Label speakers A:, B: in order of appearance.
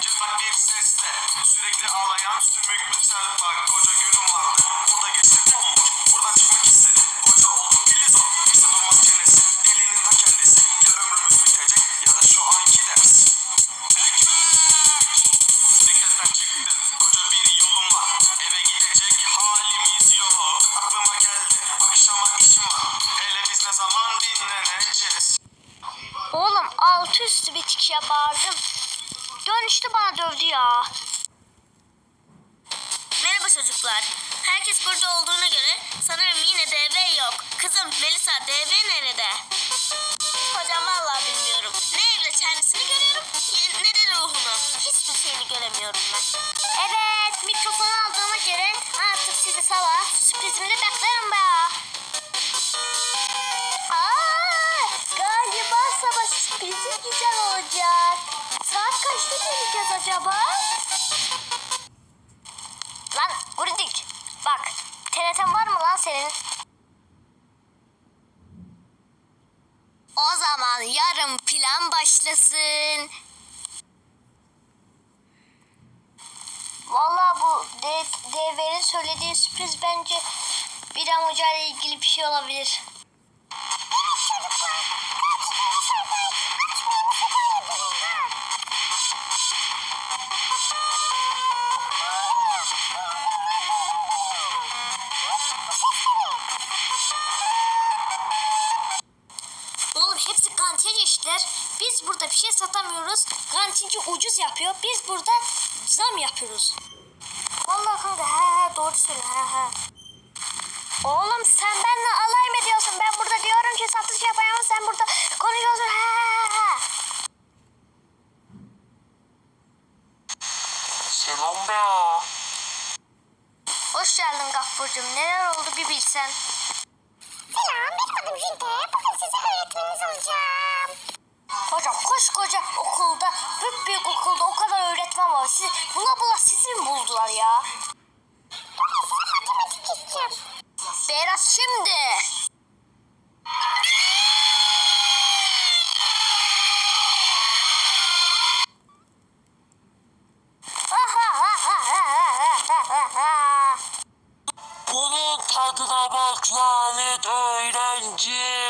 A: Çıplak bir sesle sürekli ağlayan sümüklü selpak koca gülüm vardı. O da geçti. Buradan çıkmak istedim. Koca oldum ilizon. Kimse durmaz çenesi. Delinin ta kendisi. Ya ömrümüz bitecek ya da şu anki ders. Bekletten çıktım. Koca bir yolum var. Eve gidecek halimiz yok. Aklıma geldi. Akşama işim var. Hele biz ne zaman dinleneceğiz?
B: Oğlum altı üstü bir çıkışa bağırdım. Dönüştü bana dövdü ya. Merhaba çocuklar. Herkes burada olduğuna göre sanırım yine DV yok. Kızım Melisa DV nerede? Hocam vallahi bilmiyorum. Ne evde kendisini görüyorum ne de ruhunu. Hiçbir şeyini göremiyorum ben. Evet mikrofonu aldığıma göre artık sizi sabah sürprizimi de beklerim be. Aa, galiba sabah sürprizi güzel olacak. Kaçta geleceğiz acaba? Lan Guridik bak TRT'n var mı lan senin? O zaman yarın plan başlasın. Vallahi bu D- DV'nin söylediği sürpriz bence bir ile ilgili bir şey olabilir. Şey satamıyoruz. Kantinci ucuz yapıyor. Biz burada zam yapıyoruz. Vallahi kanka he he doğru söylüyor he he. Oğlum sen benimle alay mı ediyorsun? Ben burada diyorum ki satış yapayım sen burada konuşuyorsun he he he.
C: Selam be.
B: Hoş geldin Gaffurcuğum. Neler oldu bir bilsen. Selam, benim adım Jinte. Bugün size öğretmeniniz olacağım. Var. Siz, bula sizi mi buldular ya? Bugün size matematik geçeceğim. Berat şimdi.
C: Bunun tadına bak lanet öğrenci.